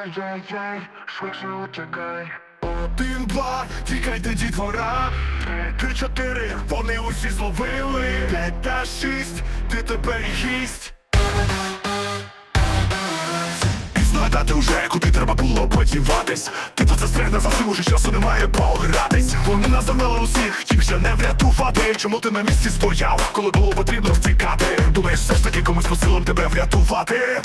Ай-яй-яй, швидше утікай. Один, два, тікайте дітвора Три, чотири, вони усі зловили. П'ять та шість, ти тепер І згадати вже, куди треба було подіватись. Ти тут застряг на завжди, уже часу немає погратись. Вони нас загнали усіх, їх вже не врятувати. Чому ти на місці стояв, коли було потрібно втікати? Думаєш, все ж таки комусь по силам тебе врятувати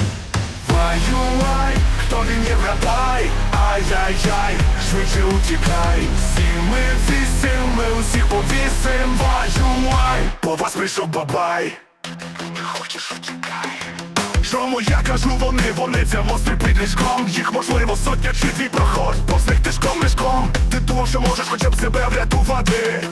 Вай-ю-вай, хто він є вратай Ай-яй-яй, швидше утікай Сім ми вісім, ми усіх повісим Вай-ю-вай, по вас прийшов бабай. Не хочеш утікай Чому я кажу вони, вони це монстри під ліжком. Їх можливо сотня чи дві проходь. Повз них тишком мішком. Ти думав, що можеш хоча б себе врятувати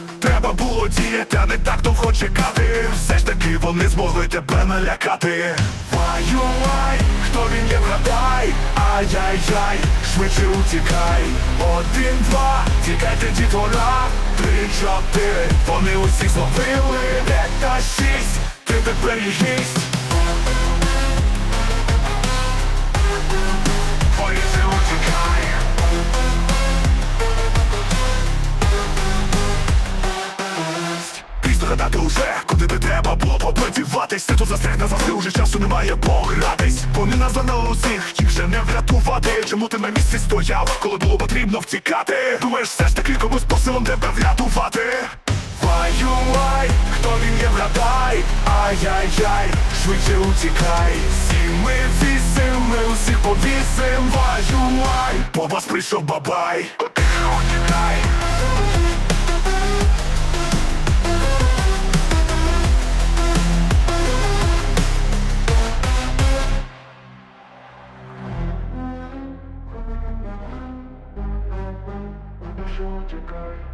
Треба було діяти, а не так довго чекати Все ж таки вони змогли тебе налякати. Вай-ю-вай, хто він є вгадай, Ай-яй-яй, швидше утікай. Один, два, тікайте дітвора. Три, чотири, вони усіх зловили. П'ять та шість, ти тепер їх гадати уже, куди би треба було поподіватись Ти тут застряг назавжди, уже часу немає погратись. Вони нас загнали усіх, їх вже не врятувати. Чому ти на місці стояв, коли було потрібно втікати? Думаєш, все ж таки комусь по силам тебе врятувати? Вай-ю-вай, хто він є вратай Ай-яй-яй, швидше утікай. Сім ми вісім, ми усіх повісим. Вай-ю-вай, по вас прийшов бабай Утікай Швидше утікай.